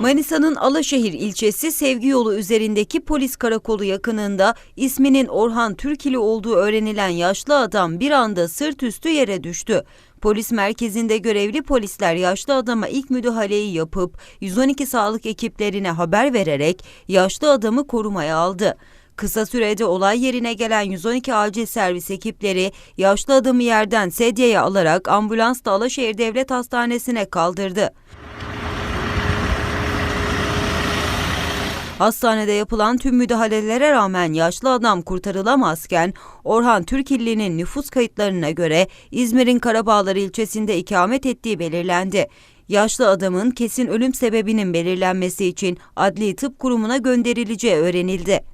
Manisa'nın Alaşehir ilçesi Sevgi Yolu üzerindeki polis karakolu yakınında isminin Orhan Türkili olduğu öğrenilen yaşlı adam bir anda sırt üstü yere düştü. Polis merkezinde görevli polisler yaşlı adama ilk müdahaleyi yapıp 112 sağlık ekiplerine haber vererek yaşlı adamı korumaya aldı. Kısa sürede olay yerine gelen 112 acil servis ekipleri yaşlı adamı yerden sedyeye alarak ambulansla Alaşehir Devlet Hastanesi'ne kaldırdı. Hastanede yapılan tüm müdahalelere rağmen yaşlı adam kurtarılamazken Orhan Türkilli'nin nüfus kayıtlarına göre İzmir'in Karabağlar ilçesinde ikamet ettiği belirlendi. Yaşlı adamın kesin ölüm sebebinin belirlenmesi için Adli Tıp Kurumu'na gönderileceği öğrenildi.